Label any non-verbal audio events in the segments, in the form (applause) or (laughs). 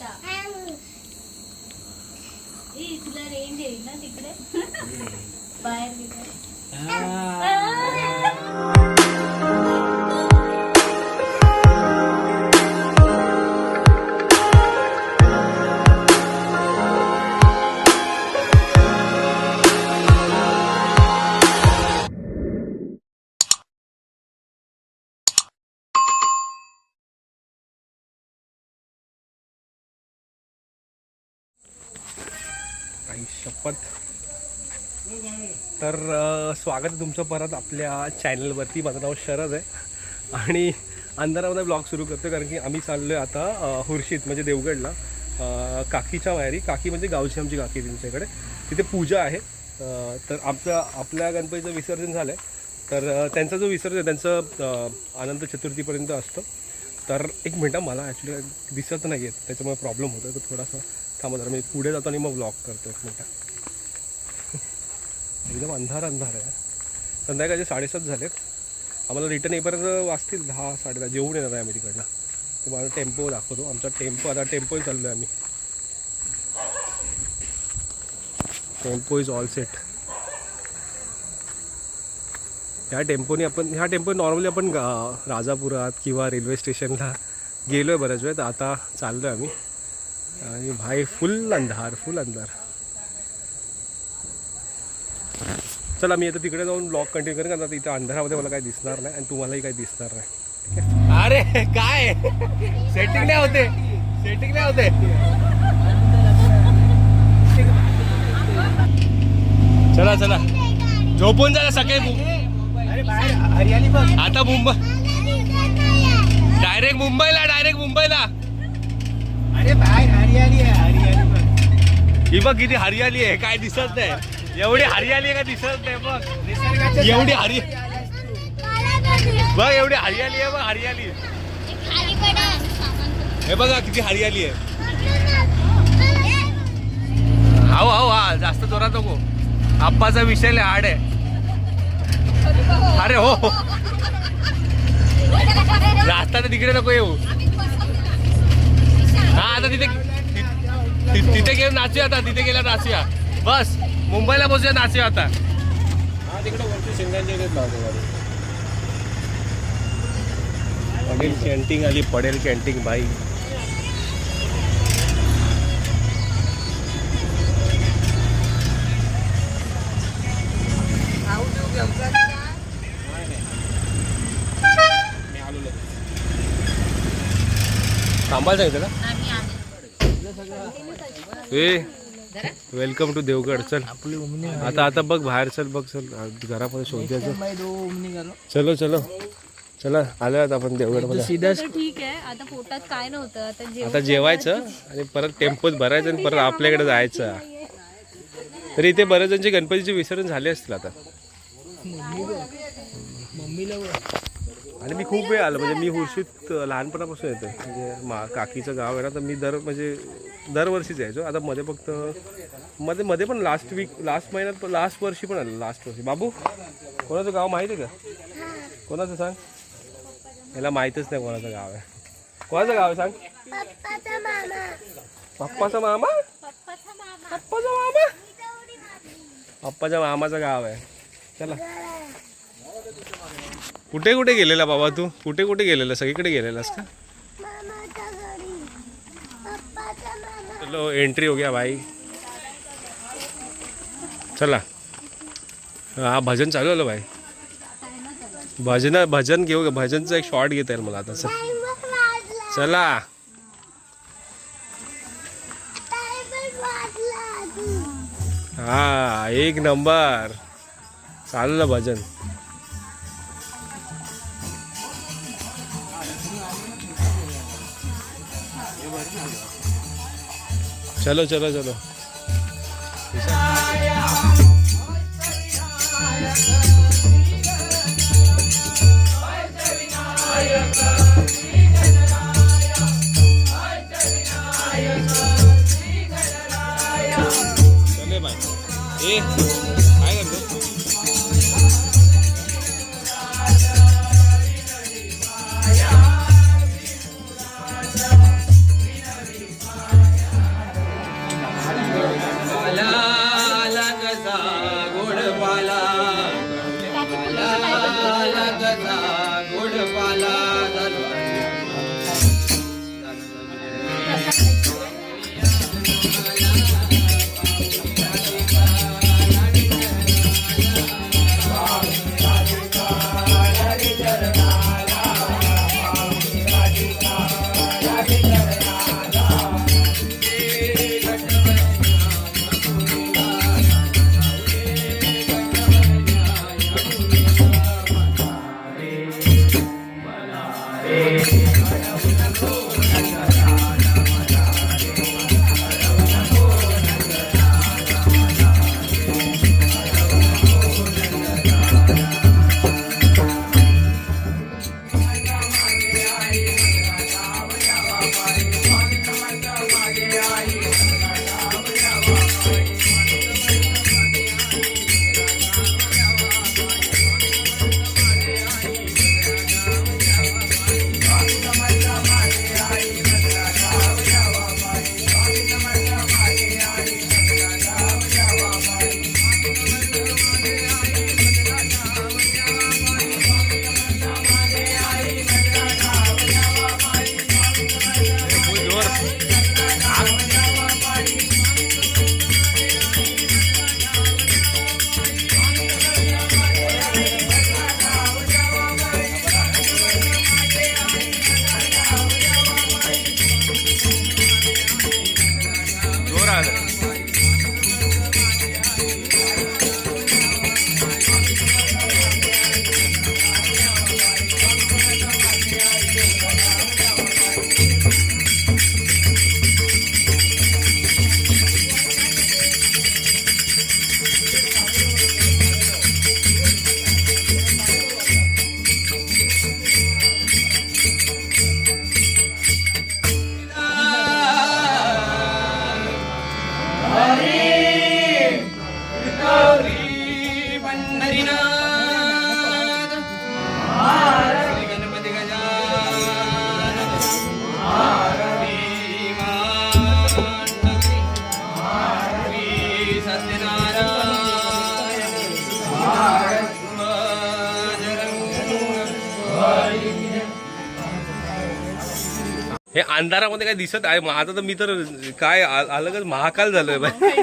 बेटा ए तुला रेंज येईल ना तिकडे? बाहेर तिकडे. काही शपथ. तर स्वागत आहे तुमचं परत आपल्या चॅनलवरती. माझं नाव शरद आहे. आणि अंधारामध्ये ब्लॉग सुरू करतो कारण की आम्ही चाललो आहे आता हुर्शीत म्हणजे देवगडला. काकीच्या वायरी काकी म्हणजे गावची आमची काकी त्यांच्याकडे. तिथे पूजा आहे. तर आमचा आपल्या गणपतीचं विसर्जन झालं आहे तर त्यांचा जो विसर्जन आहे त्यांचं अनंत चतुर्थीपर्यंत असतं. तर एक मिनटं मला ॲक्च्युली दिसत नाही आहेत त्याच्यामुळे प्रॉब्लेम होतो तर थोडासा थांबा जरा मी पुढे जातो आणि मग ब्लॉक करतो एक मिनटं एकदम अंधार अंधार आहे. संध्याकाळचे साडेसात झालेत. आम्हाला रिटर्न येईपर्यंत वाचतील दहा साडे दहा जेवून येणार आहे आम्ही तिकडनं. तुम्हाला टेम्पो दाखवतो. आमचा टेम्पो आता टेम्पोही चाललो आहे आम्ही. टेम्पो इज ऑल सेट ह्या टेम्पोने आपण ह्या टेम्पो नॉर्मली आपण राजापुरात किंवा रेल्वे स्टेशनला गेलो आहे बऱ्याच वेळ तर आता चाललो आहे आम्ही. आणि भाई फुल अंधार फुल अंधार. चला मी आता तिकडे जाऊन ब्लॉग कंटिन्यू करेन कारण आता इथं अंधारामध्ये मला काही दिसणार नाही आणि तुम्हालाही काही दिसणार नाही. अरे काय? सेटिंग नाही होते. सेटिंग नाही होते. चला चला. झोपून जा सकाळी मु- आता मुंबई डायरेक्ट मुंबईला डायरेक्ट मुंबईला. अरे बाहेर. हरियाली आहे हरियाली बघ. ही बघ किती हरियाली आहे काय दिसत नाही. एवढी हरियाली आहे का दिसत नाही बघ. एवढी हरी-. बघ एवढी हरियाली आहे बघ हरियाली. हे बघा किती हरियाली आहे. हाव हाव हा जास्त जोरात नको. आप्पाचा विषय लय हार्ड आहे. अरे हो. हो. जास्त आता तिकडे नको येऊ. हा आता तिथे तिथे गेलो नाचूया आता तिथे गेला नाचूया बस मुंबईला बसूया नाचूया आता हा तिकडे वरती शिंगांच्या. पडेल कॅन्टीन आली पडेल कॅन्टीन बाई मी आलो लगेच. थांबायला सांगितलं का ए वेलकम टू देवगड चल. आता आता बघ बाहेर चल बघ चल. घरामध्ये शोधायचं चलो चलो. चला आलो आता आपण देवगडमध्ये तर ठीक आहे आता पोटात काय नव्हतं आता जेवायचं आणि परत टेम्पोत भरायचं आणि परत आपल्याकडे जायचं. तरी इथे बरेच जणचे गणपतीचे विसर्जन झाले असतील आता. आणि मी खूप वेळ आलो म्हणजे मी हुर्शीत लहानपणापासून येतो म्हणजे मा काकीचं गाव आहे ना तर मी दर म्हणजे दरवर्षीच यायचो आता मध्ये फक्त मध्ये मध्ये पण लास्ट वीक लास्ट महिन्यात लास्ट वर्षी पण आलं लास्ट वर्षी. बाबू कोणाचं गाव माहिती आहे का? कोणाचं सांग? याला माहीतच नाही कोणाचं गाव आहे. कोणाचं गाव आहे सांग? पप्पाचा मामा. पप्पाचा मामा? पप्पाच्या मामाचं गाव आहे. चला. कुठे कुठे गेलेला बाबा तू? कुठे कुठे गेलेला सगळीकडे गेलेलास का? चलो एंट्री हो गया भाई। चला। हा भजन चालू आलं भाई। भजन भजन घेऊ का? भजनचं एक शॉर्ट घेता येईल मला आता चला। हा एक नंबर। चालू ना भजन। चलो चलो चलो। चले भाई। ए। अंधारामध्ये काय दिसत आहे? माझं तर मी तर काय अलगच महाकाल झालोय बाई.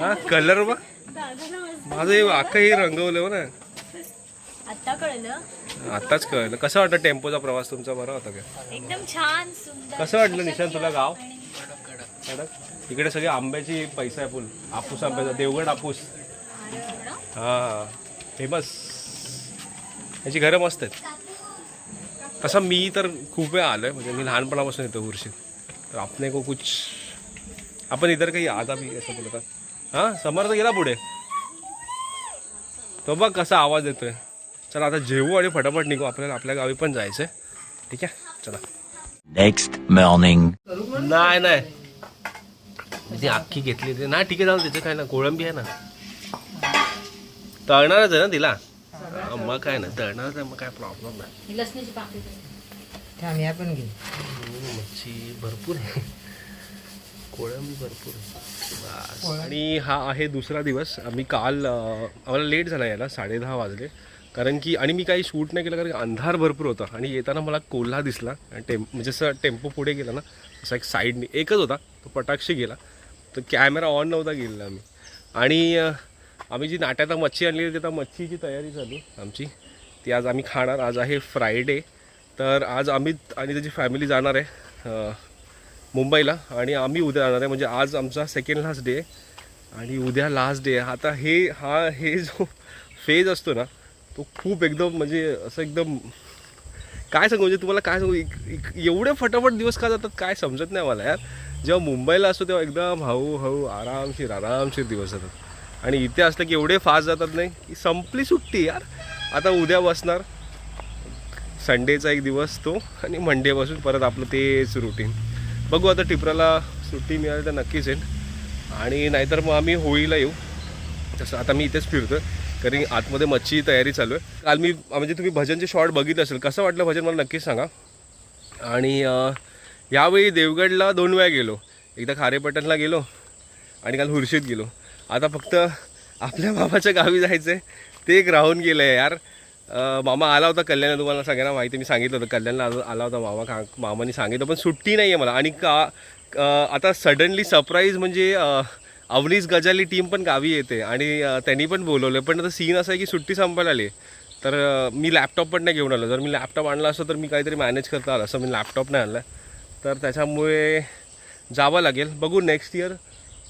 हा कलर बघ. माझं हे अख्खं हे रंगवलं ना. आता कळलं. आताच कळलं. कसं वाटतं टेम्पोचा प्रवास तुमचा? बरा होता का? एकदम छान सुंदर. कसं वाटलं निशांत तुला गाव? कडक. इकडे सगळी आंब्याची पैसा आहे फुल. आपूस आंब्याचा देवगड आपूस? हा फेमस याची घरं मस्त आहेत. तसं मी तर खूप वेळा आलोय. म्हणजे मी लहानपणापासून येतो उर्शीत. तर आपने को कुछ आपण इतर काही आता भी असं बोलतात हां? समर्थ गेला पुढे. तो बघ कसा आवाज येतोय चला आता जेवू आणि फटाफट निघू. आपल्याला आपल्या गावी पण जायचंय. ठीक आहे? चला. Next morning. नाही नाही. ती अख्खी घेतली ते नाही ठीक आहे जाऊ त्याचं काय ना कोळंबी आहे ना. तळणारच आहे ना तिला? हा, मग काय ना तळणारच आहे मग काय प्रॉब्लेम नाही. लसणीची पाकळी थांब या पण घे हम्म, मच्छी भरपूर आहे. कोळंबी भरपूर आहे. बस. आणि हा आहे दुसरा दिवस. आम्ही काल अं, आम्हाला लेट झाला यायला साडे दहा वाजले. कारण की आणि मी काही शूट नाही केलं कारण की अंधार भरपूर होता. आणि येताना मला कोल्हा दिसला. आणि टेम म्हणजे असं टेम्पो पुढे गेला ना असा एक साईडने एकच होता तो पटाक्षी गेला. तर कॅमेरा ऑन नव्हता गेलेला आम्ही. आणि अं, आम्ही जी नाट्यात मच्छी आणली होती त्या मच्छीची तयारी झाली आमची. ती आज आम्ही खाणार. आज आहे फ्रायडे तर आज आम्ही आणि त्याची फॅमिली जाणार आहे मुंबईला. आणि आम्ही उद्या जाणार आहे. म्हणजे आज आमचा सेकंड लास्ट डे आणि उद्या लास्ट डे आता हे हा हे जो फेज असतो ना तो खूप एकदम म्हणजे असं एकदम काय सांगू म्हणजे तुम्हाला काय सांगू एवढे फटाफट दिवस का जातात काय समजत नाही मला यार. जेव्हा मुंबईला असतो तेव्हा एकदम हळू हळू आरामशीर आरामशीर दिवस जातात. आणि इथे असलं की एवढे फास्ट जातात नाही की संपली सुट्टी यार. आता उद्या बसणार. संडेचा एक दिवस तो आणि मंडेपासून परत आपलं तेच रुटीन बघू आता टिपराला सुट्टी मिळाली तर नक्कीच येईल. आणि नाहीतर मग आम्ही होळीला येऊ. तसं आता मी इथेच फिरतो कारण आतमध्ये मच्छी तयारी चालू आहे. काल मी म्हणजे तुम्ही भजनचे शॉर्ट बघितलं असेल कसं वाटलं भजन मला नक्कीच सांगा. आणि यावेळी देवगडला दोन वेळा गेलो. एकदा खारेपटणला गेलो आणि काल हुर्शीत गेलो. आता फक्त आपल्या मामाच्या गावी जायचं आहे ते एक राहून गेलं आहे यार मामा आला होता कल्याण तुम्हाला सगळ्यांना माहिती मी सांगितलं होतं. कल्याणला आला होता मामा का मामाने सांगितलं पण सुट्टी नाही आहे मला. आणि का आता सडनली सरप्राईज म्हणजे अवनीस गजाली टीम पण गावी येते. आणि त्यांनी पण बोलवलं पण आता सीन असं आहे की सुट्टी संपायला आली तर मी लॅपटॉप पण नाही घेऊन आलो. जर मी लॅपटॉप आणला असतो तर मी काहीतरी मॅनेज करता आलं असं मी लॅपटॉप नाही आणला. तर त्याच्यामुळे जावं लागेल. बघू next year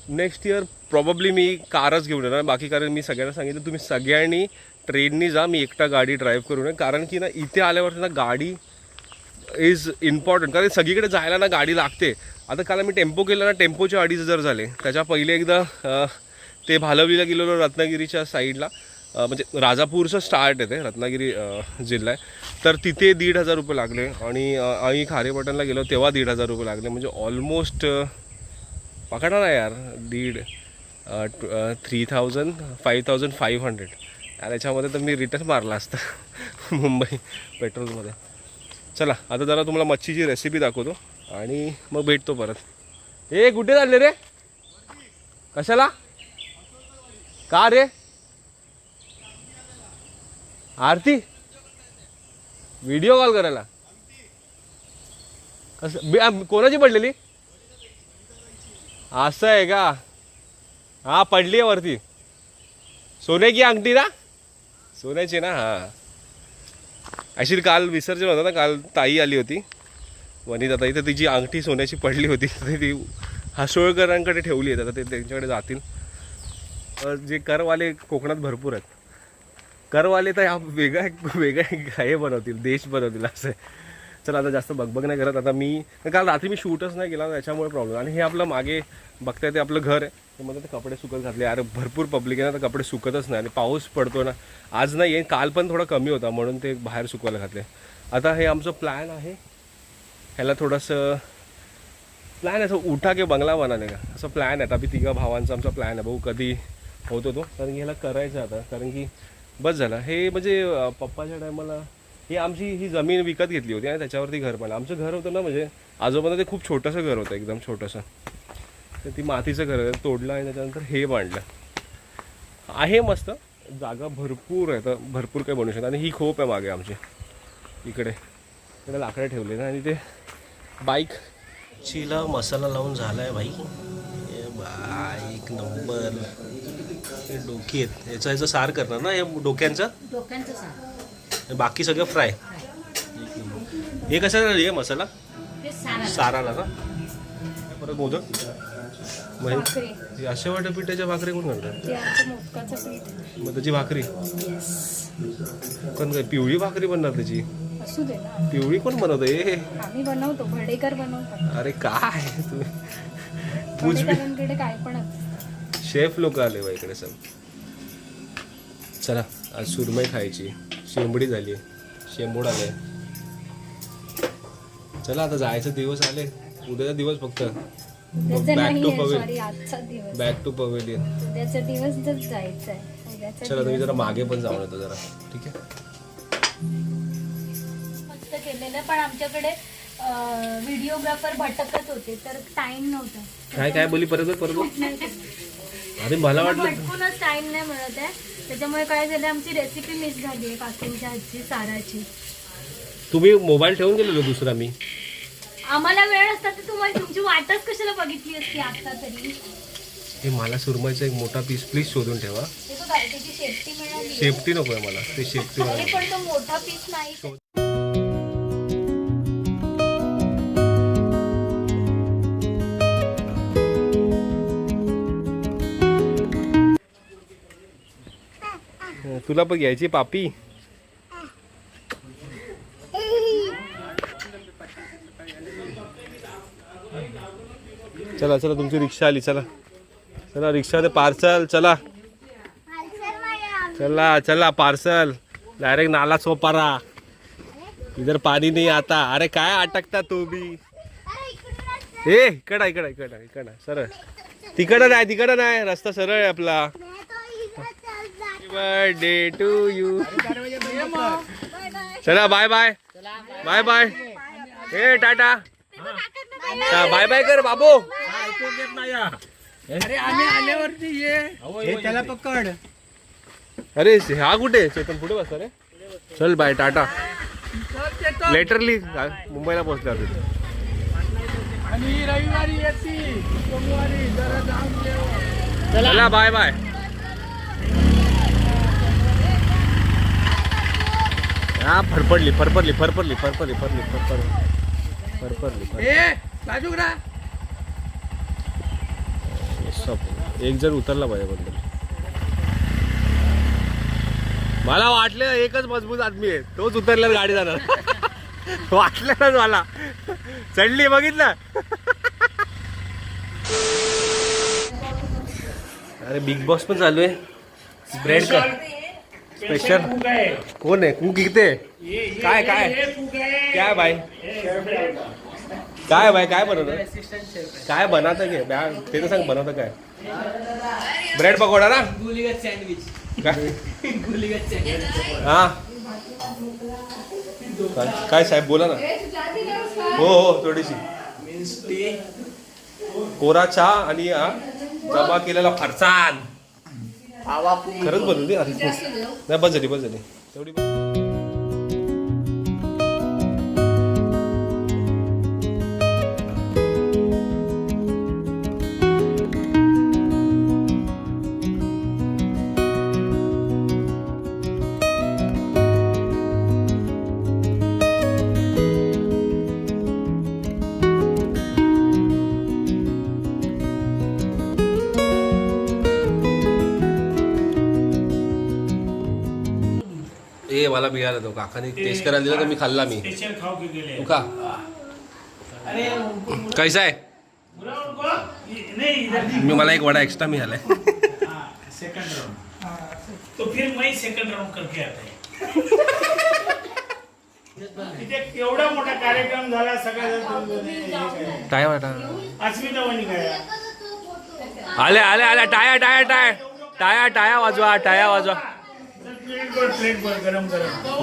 next year probably मी कारच घेऊन येणार. बाकी कारण मी सगळ्यांना सांगितलं तुम्ही सगळ्यांनी ट्रेननी जा. मी एकटा गाडी ड्राईव्ह करू नये. कारण की ना इथे आल्यावर ना गाडी इज इम्पॉर्टंट कारण सगळीकडे जायला ना गाडी लागते. आता काल मी टेम्पो केला ना टेम्पोचे अडीच हजार झाले. त्याच्या पहिले एकदा ते भालवलीला गेलेलो रत्नागिरीच्या साईडला म्हणजे राजापूरचं स्टार्ट आहे ते रत्नागिरी जिल्हा आहे. तर तिथे दीड हजार रुपये लागले. आणि आम्ही खारेपटणला गेलो तेव्हा दीड हजार रुपये लागले. म्हणजे ऑलमोस्ट पकडा ना यार दीड three thousand five thousand five hundred यार याच्यामध्ये तर मी रिटर्न मारला असता (laughs) मुंबई पेट्रोलमध्ये. चला आता जरा तुम्हाला मच्छीची रेसिपी दाखवतो आणि मग भेटतो परत. ए कुठे चालले रे? कशाला? का रे? आरती? व्हिडिओ कॉल करायला. कसं कोणाची पडलेली? असं आहे का? हा पडली आहे वरती. सोन्याची अंगठी ना? सोन्याची ना हां. ॲक्च्युली काल विसर्जन होतं ना काल ताई आली होती. वनिता ताई तर तिची अंगठी सोन्याची पडली होती. तर ती हासोळकरांकडे ठेवली आहे. आता ते त्यांच्याकडे जातील. जे करवाले कोकणात भरपूर आहेत. करवाले तर हा वेगळा एक- वेगळा हे बनवतील. देश बनवतील असं आहे. चला आता जास्त बगबग नाही करत. आता मी काल रात्री मी शूटच नाही केला त्याच्यामुळे प्रॉब्लेम आणि हे आपलं मागे बघताय ते आपलं घर आहे. मग आता कपडे सुकत घातले. अरे भरपूर पब्लिक आहे ना तर कपडे सुकतच नाही. आणि पाऊस पडतो ना. आज नाही आहे काल पण थोडा कमी होता म्हणून ते बाहेर सुकवायला घातले. आता हे आमचं प्लॅन आहे. ह्याला थोडंसं प्लॅन आहे असं उठा की बंगला बनाने का? असं प्लॅन आहे. आता तिघा भावांचा आमचा प्लॅन आहे. भाऊ कधी होतो तो. कारण की ह्याला करायचं आता. कारण की बस झालं. हे म्हणजे पप्पाच्या टायमाला ही आमची ही जमीन विकत घेतली होती आणि त्याच्यावरती घर पण. आमचं घर होतं ना म्हणजे आजोबांना ते खूप छोटंसं घर होतं एकदम छोटंसं. तर ती मातीचं घर तोडलं आणि त्याच्यानंतर हे बांधलं. आहे मस्त जागा भरपूर आहे तर भरपूर काही बनवू शकतो. आणि ही खोप आहे मागे आमची इकडे. इकडे लाकडं ठेवले ना आणि ते बाईक. चिला मसाला लावून झाला आहे भाई. हे एक नंबर. हे डोकी आहेत. याचं याचं सार करणार ना हे डोक्यांचं? बाकी सगळं फ्राय. हे कसं हे मसाला? साराला ना परत मोदक? हे अशा वाटतं पिठाच्या भाकरी कोण करतात? ते आमचं मोदकाचं पीठ. मग त्याची भाकरी? पण काय पिवळी भाकरी बनणार त्याची? पिवळी कोण बनवतं? हे. आम्ही बनवतो भडेकर बनवतात. अरे काय? तुम्ही काय पण. शेफ लोक आले बा इकडे सब चला आज सुरमई खायची. शेंबडी झाली शेंबूड आले चला आता जायचे दिवस आले. उद्याचा दिवस फक्त. Back to Pavel back to pavilion उद्याचा दिवस जर जायचा आहे उद्याचा चला तुम्ही जरा मागे पण जाऊन येतो जरा. ठीक आहे? मस्त केलेलं पण आमच्याकडे व्हिडिओग्राफर भटकत होते तर टाइम नव्हता. काय काय बोली परत परत. (laughs) अरे मला वाटलं भटकूनच टाइम नाही मिळत आहे. त्याच्यामुळे काय झालं आमची रेसिपी मिस झाली आहे काकींच्या हातची साराची. तुम्ही मोबाईल ठेवून गेलेलो दुसरा मी आम्हाला वेळ असता तर तुम्हाला तुमची वाटच कशाला बघितली असती आता तरी? हे मला सुरमईचा एक मोठा पीस प्लीज शोधून ठेवा. ते त्याची सेफ्टी मिळाली. शेपटी नको आहे मला ते शेपटी अरे पण तो मोठा पीस नाही. तुला पण घ्यायची पापी. चला चला तुमची रिक्षा आली चला. चला रिक्षा ते पार्सल चला. चला चला पार्सल. डायरेक्ट नाला सोपारा. इधर पाणी नाही आता. अरे काय अटकता तू बी? ए इकडा इकडा इकडा इकडा. सरळ. तिकडं नाही तिकडं नाही. रस्ता सरळ आहे आपला. बर्थडे टू यू चला बाय बाय बाय बाय ए टाटा. बाय बाय कर बाबू. त्याला पकड. अरे हा कुठे? चेतन पुढे बसता रे चल बाय टाटा. लेटरली मुंबईला पोहोचला होते आणि रविवारी येते. सोमवारी जरा जाऊन जेव चला बाय बाय हा फरफडली फरफडली फरफडली फरफडली फरली फरफडली फरफडली सब एक जण उतरला पाहिजे बंदर. मला वाटलं एकच मजबूत आदमी आहे. तोच उतरल्यावर गाडी जाणार. (laughs) वाटलं ना मला. चढली बघितलं? अरे बिग बॉस पण चालू आहे. ब्रेड का स्पेशल कोण आहे? कुक इथे? काय काय? काय बाय काय बाय काय बनवतं काय बनवतं घे ब्या ते तर सांग बनवतं काय? ब्रेड पकोडा ना? काय हा? काय- साहेब बोला ना. हो हो थोडीशी. कोरा चहा आणि हा जमा केलेला फरसाण. खरंच बनवली अरे नाही बस झाली बस झाली. तेवढी ए मला बिहार तो काकाने. टेस्ट करायला दिला तर मी खाल्ला मी. स्पेशल के गेले तू खा. अरे कैसा आहे नहीं इधर मी मला एक वडा एक्स्ट्रा मिळालाय. सेकंड राउंड तो फिर मैं सेकंड राउंड करके आता है. तिथे केवढा मोठा कार्यक्रम झाला सगळ्या टाय वाटा अस्मिता वणी काय आले आले आले टाया टाया टाया. टाया टाया वाजवा टाया वाजवा.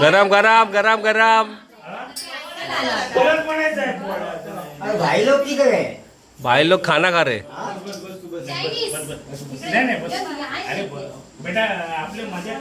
गरम गरम गरम गरम. भाई लोग की करे? भाई लोग खाना खा रहे. नाही नाही बस. अरे ब- बेटा आपले मजा